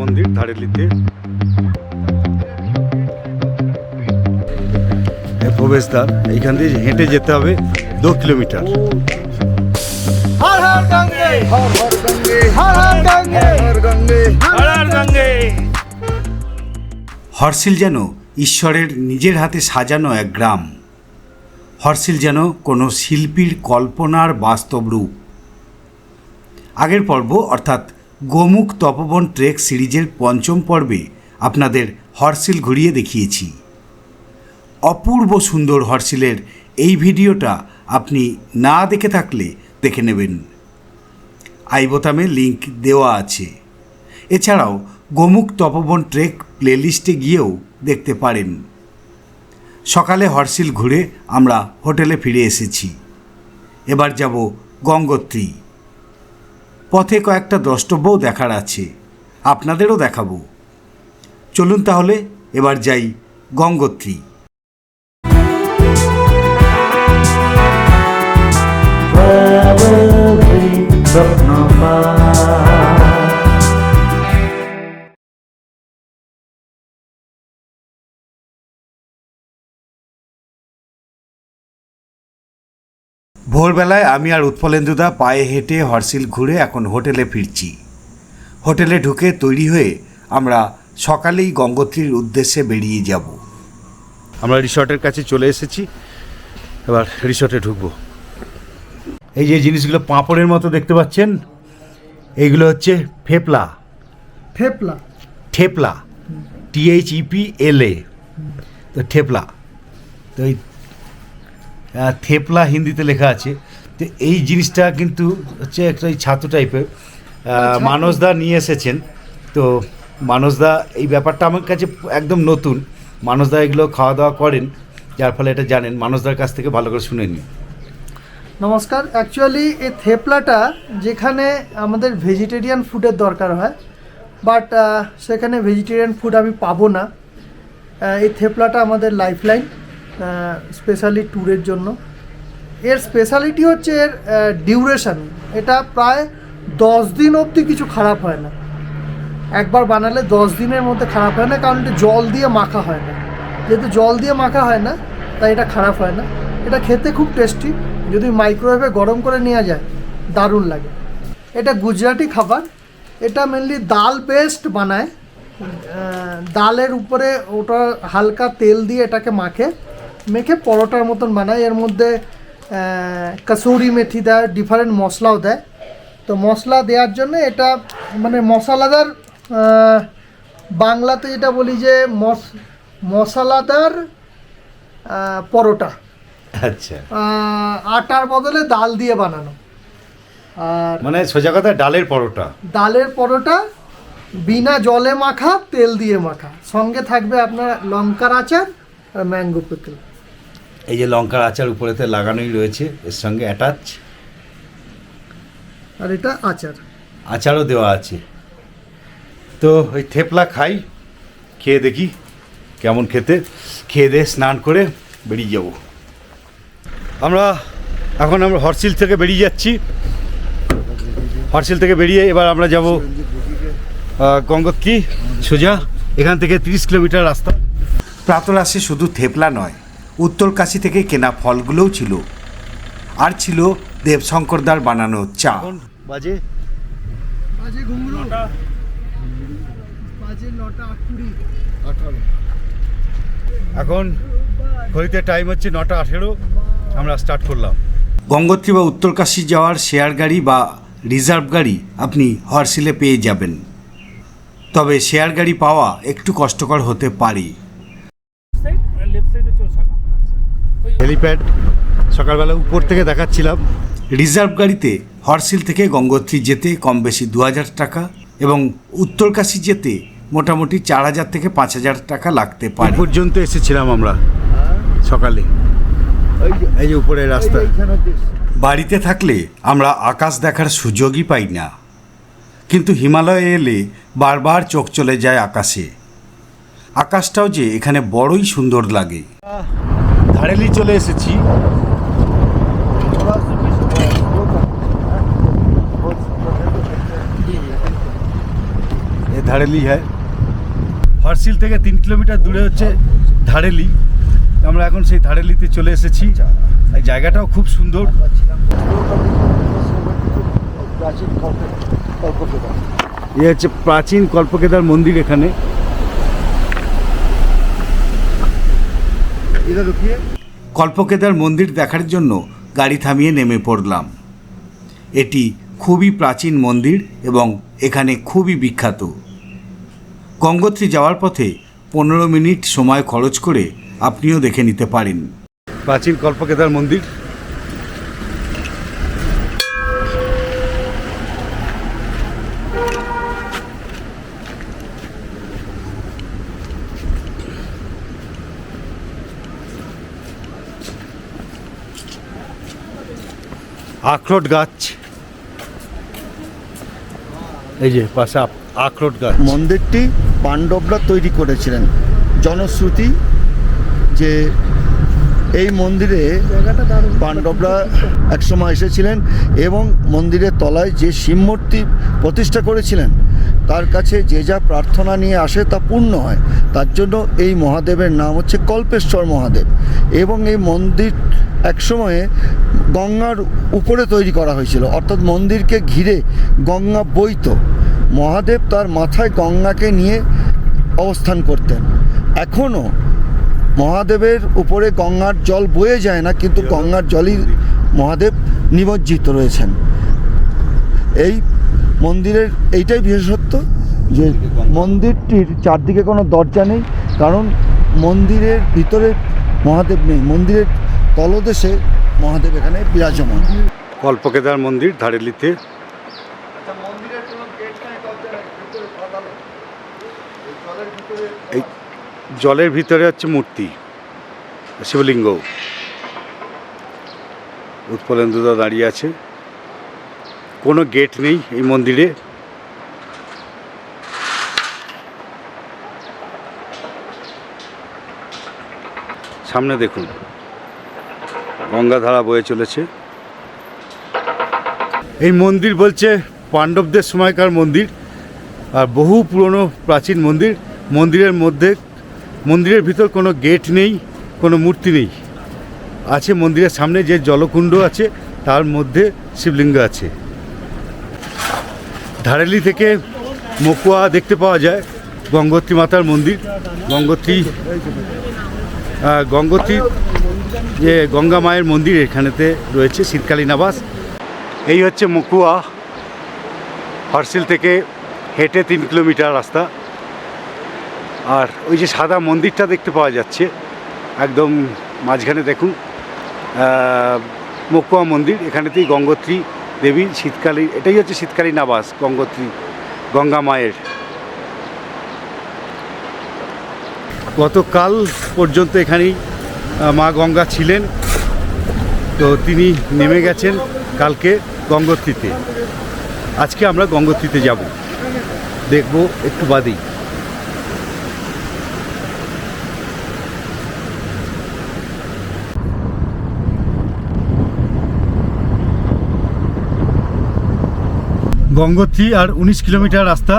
মন্দির ধারেলিতে প্রবেশদ্বার এইখান দিয়ে হেঁটে যেতে হবে দু কিলোমিটার। হরসিল যেন ঈশ্বরের নিজের হাতে সাজানো এক গ্রাম। হরসিল যেন কোনো শিল্পীর কল্পনার বাস্তব রূপ। আগের পর্ব অর্থাৎ গোমুখ তপবন ট্রেক সিরিজের পঞ্চম পর্বে আপনাদের হর্সিল ঘুরিয়ে দেখিয়েছি। অপূর্ব সুন্দর হর্সিলের এই ভিডিওটা আপনি না দেখে থাকলে দেখে নেবেন। আই বোতামে লিংক দেওয়া আছে। এছাড়াও গোমুখ তপবন ট্রেক প্লেলিস্টে গিয়েও দেখতে পারেন। সকালে হর্সিল ঘুরে আমরা হোটেলে ফিরে এসেছি। এবার যাব গঙ্গোত্রী। পথে কয়েকটা দ্রষ্টব্যও দেখার আছে। আপনাদেরও দেখাব। চলুন তাহলে এবার যাই গঙ্গোত্রী। ভোরবেলায় আমি আর উৎপলেন্দুদা পায়ে হেঁটে হরসিল ঘুরে এখন হোটেলে ফিরছি। হোটেলে ঢুকে তৈরি হয়ে আমরা সকালেই গঙ্গোত্রীর উদ্দেশ্যে বেরিয়ে যাব। আমরা রিসর্টের কাছে চলে এসেছি। এবার রিসর্টে ঢুকবো। এই যে জিনিসগুলো পাঁপড়ের মতো দেখতে পাচ্ছেন এইগুলো হচ্ছে ফেপলা। ঠেপলা। ঠেপলা। টিএইচ ইপি এল এ তো ঠেপলা। তো এই থেপলা হিন্দিতে লেখা আছে। তো এই জিনিসটা কিন্তু হচ্ছে একটা এই ছাতু টাইপের মানসদা নিয়ে এসেছেন। তো মানসদা এই ব্যাপারটা আমার কাছে একদম নতুন। মানসদা এগুলো খাওয়া দাওয়া করেন যার ফলে এটা জানেন। মানসদার কাছ থেকে ভালো করে শুনে নিন। নমস্কার। অ্যাকচুয়ালি এই থেপলাটা যেখানে আমাদের ভেজিটেরিয়ান ফুডের দরকার হয় বাট সেখানে ভেজিটেরিয়ান ফুড আমি পাবো না। এই থেপলাটা আমাদের লাইফলাইন স্পেশালি ট্যুরের জন্য। এর স্পেশালিটি হচ্ছে এর ডিউরেশন এটা প্রায় দশ দিন অবধি কিছু খারাপ হয় না। একবার বানালে দশ দিনের মধ্যে খারাপ হয় না, কারণ এটা জল দিয়ে মাখা হয় না। যেহেতু জল দিয়ে মাখা হয় না, তাই এটা খারাপ হয় না। এটা খেতে খুব টেস্টি যদি মাইক্রোওয়েভে গরম করে নেওয়া যায়, দারুণ লাগে। এটা গুজরাটি খাবার। এটা মেনলি ডাল পেস্ট বানায়। ডালের উপরে ওটা হালকা তেল দিয়ে এটাকে মাখে। মেখে পরোটার মতন বানায়। এর মধ্যে কাসুরি মেথি দেয় ডিফারেন্ট মশলাও দেয়। তো মশলা দেওয়ার জন্য এটা মানে মশলাদার বাংলাতে যেটা বলি যে মশ মশলাদার পরোটা। আচ্ছা। আটার বদলে ডাল দিয়ে বানানো। আর মানে সোজা কথা ডালের পরোটা। ডালের পরোটা বিনা জলে মাখা তেল দিয়ে মাখা। সঙ্গে থাকবে আপনার লঙ্কার আচার আর ম্যাঙ্গো পিকল। এই যে লঙ্কার আচার উপরেতে লাগানোই রয়েছে এর সঙ্গে অ্যাটাচ আর এটা আচার। আচারও দেওয়া আছে। তো ওই থেপলা খাই খেয়ে দেখি কেমন খেতে। খেয়ে দিয়ে স্নান করে বেরিয়ে যাব। আমরা এখন আমরা হরসিল থেকে বেরিয়ে যাচ্ছি। হরসিল থেকে বেরিয়ে এবার আমরা যাব গঙ্গোত্রী সোজা। এখান থেকে তিরিশ কিলোমিটার রাস্তা। প্রাতরাশে শুধু থেপলা নয় উত্তরকাশী থেকে কেনা ফলগুলোও ছিল। আর ছিল দেবশঙ্করদার বানানো চা। এখন বাজে? বাজে ঘুমরু। বাজে নটা কুড়ি। এখন ঘড়িতে টাইম হচ্ছে নটা আঠেরো। আমরা স্টার্ট করলাম। গঙ্গোত্রী বা উত্তরকাশী যাওয়ার শেয়ার গাড়ি বা রিজার্ভ গাড়ি আপনি হরসিলে পেয়ে যাবেন। তবে শেয়ার গাড়ি পাওয়া একটু কষ্টকর হতে পারে। হেলিপ্যাড সকালবেলা উপর থেকে দেখাচ্ছিলাম। রিজার্ভ গাড়িতে হরসিল থেকে গঙ্গোত্রী যেতে কম বেশি দু হাজার টাকা এবং উত্তরকাশী যেতে মোটামুটি চার হাজার থেকে পাঁচ হাজার টাকা লাগতে পারে। পর্যন্ত এসেছিলাম আমরা সকালে। এই যে উপরে রাস্তা। বাড়িতে থাকলে আমরা আকাশ দেখার সুযোগই পাই না। কিন্তু হিমালয়ে এলে বারবার চোখ চলে যায় আকাশে। আকাশটাও যে এখানে বড়ই সুন্দর লাগে। ধারেলি চলে এসেছি। এ ধারেলি হ্যাঁ হরসিল থেকে তিন কিলোমিটার দূরে হচ্ছে ধারেলি আমরা এখন সেই ধারেলিতে চলে এসেছি। জায়গাটাও খুব সুন্দর। এ হচ্ছে প্রাচীন কল্পকেদার মন্দির এখানে। এটা কল্পকেদার মন্দির দেখার জন্য গাড়ি থামিয়ে নেমে পড়লাম। এটি খুবই প্রাচীন মন্দির এবং এখানে খুবই বিখ্যাত। গঙ্গোত্রী যাওয়ার পথে পনেরো মিনিট সময় খরচ করে আপনিও দেখে নিতে পারেন। প্রাচীন কল্পকেদার মন্দির আখরোট গাছ। এই যে পাশে আখরোট গাছ। মন্দিরটি পাণ্ডবরা তৈরি করেছিলেন। জনশ্রুতি যে এই মন্দিরে পাণ্ডবরা একসময় এসেছিলেন এবং মন্দিরের তলায় যে শিব মূর্তি প্রতিষ্ঠা করেছিলেন, তার কাছে যে যা প্রার্থনা নিয়ে আসে তা পূর্ণ হয়। তার জন্য এই মহাদেবের নাম হচ্ছে কল্পেশ্বর মহাদেব। এবং এই মন্দির একসময়ে গঙ্গার উপরে তৈরি করা হয়েছিল। অর্থাৎ মন্দিরকে ঘিরে গঙ্গা বইত। মহাদেব তার মাথায় গঙ্গাকে নিয়ে অবস্থান করতেন। এখনও মহাদেবের উপরে গঙ্গার জল বয়ে যায় না, কিন্তু গঙ্গার জলই মহাদেব নিমজ্জিত রয়েছেন। এই মন্দিরের, এইটাই বিশেষত্ব যে মন্দিরটির চারদিকে কোনো দরজা নেই, কারণ মন্দিরের ভিতরে মহাদেব নেই। মন্দিরের তলদেশে মহাদেব এখানে বিরাজমান। কল্পকেদার মন্দির ধারেলিতে। এই জলের ভিতরে হচ্ছে মূর্তি, শিবলিঙ্গ। উৎপলেন্দুদা দাঁড়িয়ে আছে। কোনো গেট নেই এই মন্দিরে। সামনে দেখুন। গঙ্গাধারা বয়ে চলেছে। এই মন্দির বলছে পাণ্ডবদের সময়কার মন্দির আর বহু পুরনো প্রাচীন মন্দির। মন্দিরের মধ্যে, মন্দিরের ভিতর কোনো গেট নেই, কোনো মূর্তি নেই। আছে মন্দিরের সামনে যে জলকুণ্ড আছে, তার মধ্যে শিবলিঙ্গ আছে। ধারেলি থেকে মকুয়া দেখতে পাওয়া যায়, গঙ্গোত্রী মাতার মন্দির। গঙ্গোত্রী গঙ্গোত্রী, যে গঙ্গা মায়ের মন্দির এখানেতে রয়েছে, শীতকালীন আবাস। এই হচ্ছে মকুয়া। হরসিল থেকে হেঁটে তিন কিলোমিটার রাস্তা। আর ওই যে সাদা মন্দিরটা দেখতে পাওয়া যাচ্ছে, একদম মাঝখানে দেখুন। মকুয়া মন্দির, এখানেতেই গঙ্গোত্রী দেবী শীতকালীন, এটাই হচ্ছে শীতকালীন আবাস, গঙ্গোত্রী, গঙ্গা মায়ের। গতকাল পর্যন্ত এখানেই মা গঙ্গা ছিলেন। তো তিনি নেমে গেছেন কালকে গঙ্গোত্রীতে। আজকে আমরা গঙ্গোত্রীতে যাব। দেখব একটু বাদেই। গঙ্গোত্রী আর উনিশ কিলোমিটার রাস্তা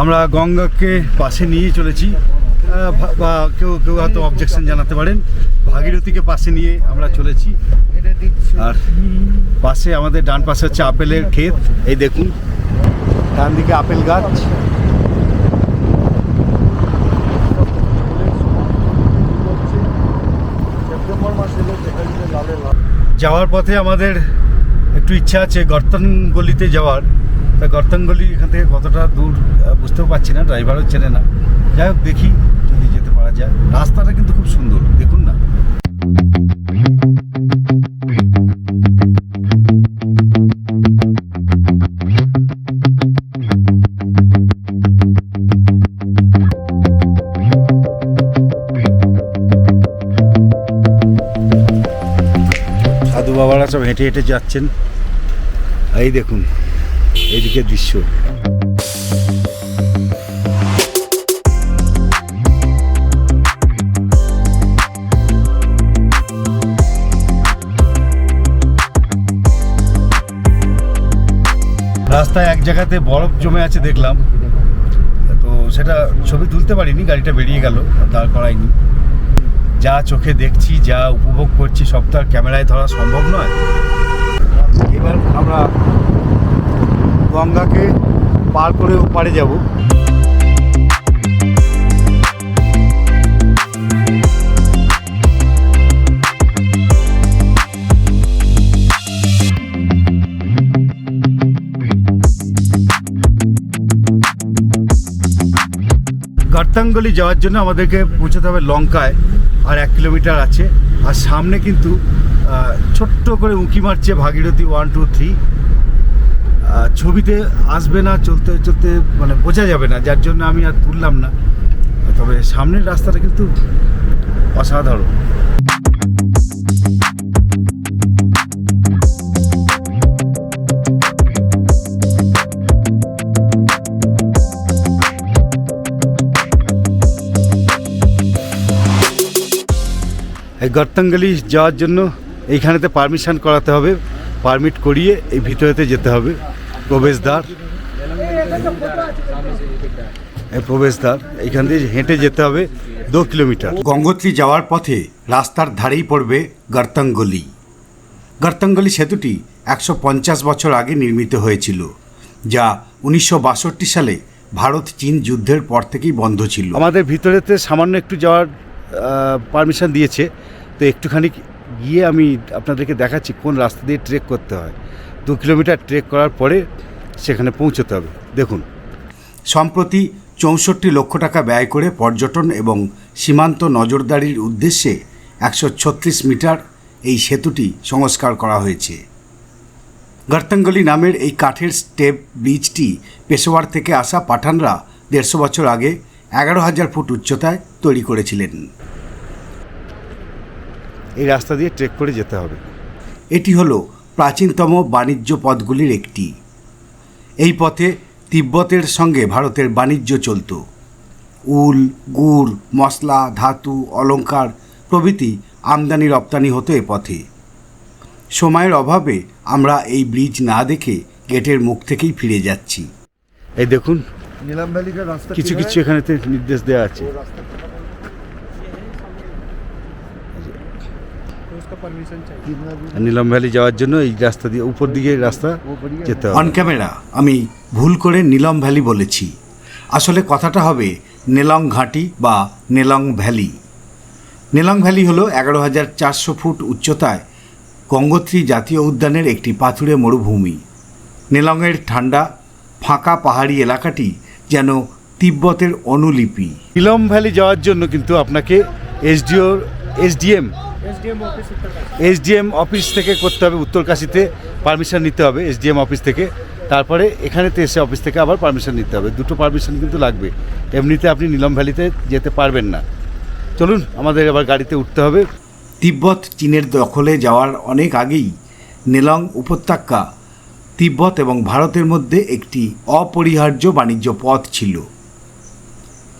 আমরা গঙ্গাকে পাশে নিয়ে চলেছি। বা কেউ কেউ হয়তো অবজেকশন জানাতে পারেন। ভাগীরথীকে পাশে নিয়ে আমরা চলেছি। আর পাশে আমাদের ডান পাশে হচ্ছে আপেলের ক্ষেত। এই দেখুন, ডান দিকে আপেল গাছ। যাওয়ার পথে আমাদের একটু ইচ্ছা আছে গর্তন গলিতে যাওয়ার। তা গর্তন গলি এখান থেকে কতটা দূর বুঝতেও পারছি না ড্রাইভারও চেনে না। যাই হোক, দেখি। যায়। রাস্তাটা কিন্তু খুব সুন্দর, দেখুন না। সাধু বাবারা সব হেঁটে হেঁটে যাচ্ছেন। এই দেখুন, এইদিকে দৃশ্য। জায়গাতে বরফ জমে আছে দেখলাম। তো সেটা ছবি তুলতে পারিনি, গাড়িটা বেরিয়ে গেল দাঁড় করাইনি যা চোখে দেখছি, যা উপভোগ করছি, সব তো আর ক্যামেরায় ধরা সম্ভব নয়। এবার আমরা গঙ্গাকে পার করে পারে যাব। গর্তাঙ্গলি যাওয়ার জন্য আমাদেরকে পৌঁছাতে হবে লঙ্কায়, আর এক কিলোমিটার আছে। আর সামনে কিন্তু ছোট্ট করে উঁকি মারছে ভাগীরথী ওয়ান টু থ্রি ছবিতে আসবে না, চলতে চলতে মানে বোঝা যাবে না, যার জন্য আমি আর তুললাম না। তবে সামনের রাস্তাটা কিন্তু অসাধারণ। এই গর্তাঙ্গলি যাওয়ার জন্য এইখানেতে পারমিশন করাতে হবে পারমিট করিয়ে এই ভিতরেতে যেতে হবে প্রবেশদ্বার। প্রবেশদ্বার এইখান দিয়ে হেঁটে যেতে হবে দু কিলোমিটার। গঙ্গোত্রী যাওয়ার পথে রাস্তার ধারেই পড়বে গর্তাঙ্গলি। গর্তাঙ্গলি সেতুটি একশো পঞ্চাশ বছর আগে নির্মিত হয়েছিল যা উনিশশো বাষট্টি সালে ভারত চীন যুদ্ধের পর থেকেই বন্ধ ছিল। আমাদের ভিতরেতে সামান্য একটু যাওয়ার পারমিশন দিয়েছে তো একটুখানি গিয়ে আমি আপনাদেরকে দেখাচ্ছি কোন রাস্তা দিয়ে ট্রেক করতে হয়। দু কিলোমিটার ট্রেক করার পরে সেখানে পৌঁছতে হবে। দেখুন। সম্প্রতি চৌষট্টি লক্ষ টাকা ব্যয় করে পর্যটন এবং সীমান্ত নজরদারির উদ্দেশ্যে একশো ছত্রিশ মিটার এই সেতুটি সংস্কার করা হয়েছে। গর্তাঙ্গলি নামের এই কাঠের স্টেপ ব্রিজটি পেশোয়ার থেকে আসা পাঠানরা দেড়শো বছর আগে এগারো হাজার ফুট উচ্চতায় তৈরি করেছিলেন। এই রাস্তা দিয়ে ট্রেক করে যেতে হবে। এটি হলো প্রাচীনতম বাণিজ্য পথগুলির একটি। এই পথে তিব্বতের সঙ্গে ভারতের বাণিজ্য চলত। উল গুড় মশলা ধাতু অলংকার প্রভৃতি আমদানি রপ্তানি হতো এ পথে। সময়ের অভাবে আমরা এই ব্রিজ না দেখে গেটের মুখ থেকেই ফিরে যাচ্ছি। এই দেখুন নিলাম রাস্তা কিছু কিছু? এখানেতে নির্দেশ দেওয়া আছে আর নীলম ভ্যালি যাওয়ার জন্য এই রাস্তা দিয়ে উপর দিকে রাস্তা যেতে অন ক্যামেরা আমি ভুল করে নীলম ভ্যালি বলেছি। আসলে কথাটা হবে নেলং ঘাঁটি বা নেলং ভ্যালি। নেলং ভ্যালি হলো এগারো হাজার চারশো ফুট উচ্চতায় গঙ্গোত্রী জাতীয় উদ্যানের একটি পাথুরে মরুভূমি। নেলংয়ের ঠান্ডা ফাঁকা পাহাড়ি এলাকাটি যেন তিব্বতের অনুলিপি। নীলম ভ্যালি যাওয়ার জন্য কিন্তু আপনাকে এসডিও এসডিএম এসডিএম অফিস থেকে করতে হবে উত্তরকাশিতে পারমিশন নিতে হবে এসডিএম অফিস থেকে। তারপরে এখানেতে এসে অফিস থেকে আবার পারমিশন নিতে হবে। দুটো পারমিশন কিন্তু লাগবে। এমনিতে আপনি নীলম ভ্যালিতে যেতে পারবেন না। চলুন, আমাদের এবার গাড়িতে উঠতে হবে। তিব্বত চীনের দখলে যাওয়ার অনেক আগেই নেলং উপত্যকা তিব্বত এবং ভারতের মধ্যে একটি অপরিহার্য বাণিজ্য পথ ছিল।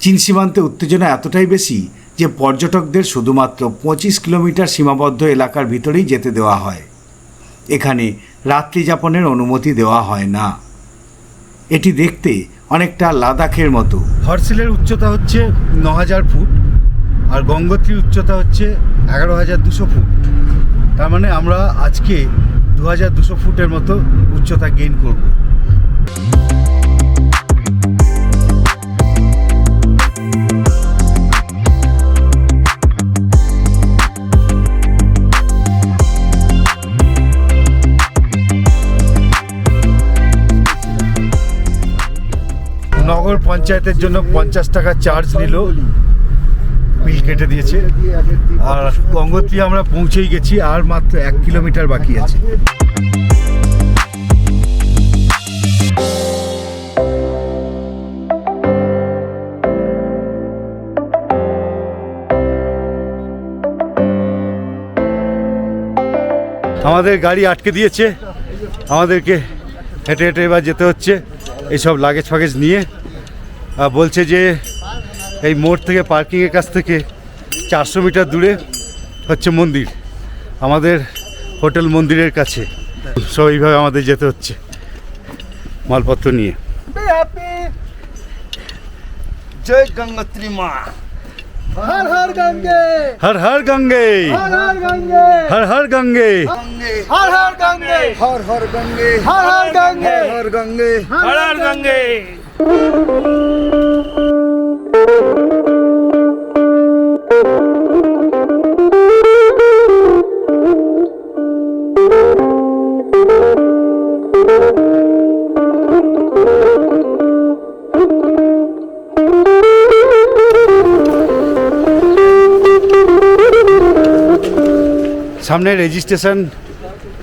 চীন সীমান্তে উত্তেজনা এতটাই বেশি যে পর্যটকদের শুধুমাত্র পঁচিশ কিলোমিটার সীমাবদ্ধ এলাকার ভিতরেই যেতে দেওয়া হয়। এখানে রাত্রি যাপনের অনুমতি দেওয়া হয় না। এটি দেখতে অনেকটা লাদাখের মতো। হরসিলের উচ্চতা হচ্ছে ন হাজার ফুট আর গঙ্গোত্রীর উচ্চতা হচ্ছে এগারো হাজার দুশো ফুট। তার মানে আমরা আজকে দু হাজার দুশো ফুটের মতো উচ্চতা গেইন করব। পঞ্চায়েতের জন্য পঞ্চাশ টাকা চার্জ নিল। বিল কেটে দিয়েছে। আর গঙ্গোত্রী আমরা পৌঁছেই গেছি, আর মাত্র এক কিলোমিটার বাকি আছে। আমাদের গাড়ি আটকে দিয়েছে। আমাদেরকে হেঁটে হেঁটে এবার যেতে হচ্ছে। এইসব লাগেজ ফাগেজ নিয়ে। বলছে যে এই মোড় থেকে পার্কিংয়ের কাছ থেকে চারশো মিটার দূরে হচ্ছে মন্দির আমাদের হোটেল মন্দিরের কাছে। সব এইভাবে আমাদের যেতে হচ্ছে মালপত্র নিয়ে। জয় গঙ্গোত্রী মা। হর হর গঙ্গে। হর হর গঙ্গে। হর হর গঙ্গে। হর হর গঙ্গে। গঙ্গে হর হর গঙ্গে। হর হর গঙ্গে। হর হর গঙ্গে। হর গঙ্গে। হর হর গঙ্গে। সামনে রেজিস্ট্রেশন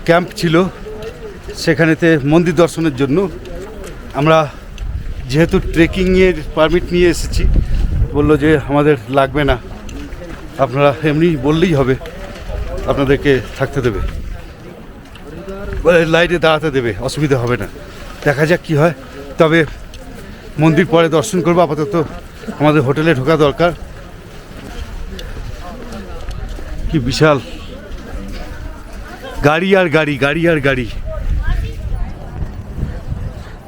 ক্যাম্প ছিল। সেখানেতে মন্দির দর্শনের জন্য আমরা যেহেতু ট্রেকিংয়ের পারমিট নিয়ে এসেছি, বলল যে আমাদের লাগবে না। আপনারা এমনি বললেই হবে, আপনাদেরকে থাকতে দেবে। লাইটে দাঁড়াতে দেবে, অসুবিধা হবে না। দেখা যাক কি হয়। তবে মন্দির পরে দর্শন করব, আপাতত আমাদের হোটেলে ঢোকা দরকার। কি বিশাল। গাড়ি আর গাড়ি গাড়ি আর গাড়ি।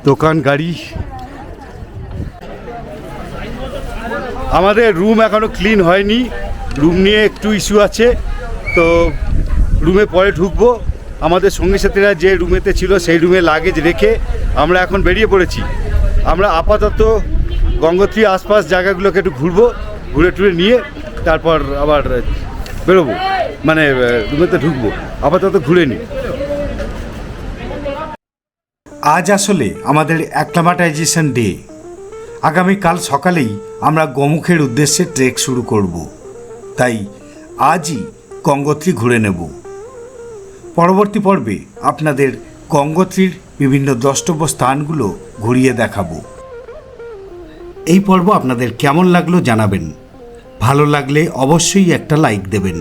দোকান, গাড়ি। আমাদের রুম এখনও ক্লিন হয়নি। রুম নিয়ে একটু ইস্যু আছে। তো রুমে পরে ঢুকবো। আমাদের সঙ্গী সাথীরা যে রুমেতে ছিল সেই রুমে লাগেজ রেখে আমরা এখন বেরিয়ে পড়েছি। আমরা আপাতত গঙ্গোত্রী আশপাশ জায়গাগুলোকে একটু ঘুরবো, ঘুরে টুরে নিয়ে তারপর আবার বেরোবো। মানে রুমেতে ঢুকবো। আপাতত ঘুরে নিই। আজ আসলে আমাদের অ্যাক্লামাটাইজেশন ডে আগামীকাল সকালেই আমরা গোমুখের উদ্দেশ্যে ট্রেক শুরু করব। তাই আজই গঙ্গোত্রী ঘুরে নেব। পরবর্তী পর্বে আপনাদের গঙ্গোত্রীর বিভিন্ন দ্রষ্টব্য স্থানগুলো ঘুরিয়ে দেখাবো। এই পর্ব আপনাদের কেমন লাগল জানাবেন। ভালো লাগলে অবশ্যই একটা লাইক দেবেন।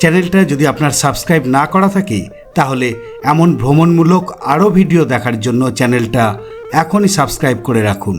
চ্যানেলটা যদি আপনার সাবস্ক্রাইব না করা থাকে, তাহলে এমন ভ্রমণমূলক আরও ভিডিও দেখার জন্য চ্যানেলটা এখনই সাবস্ক্রাইব করে রাখুন।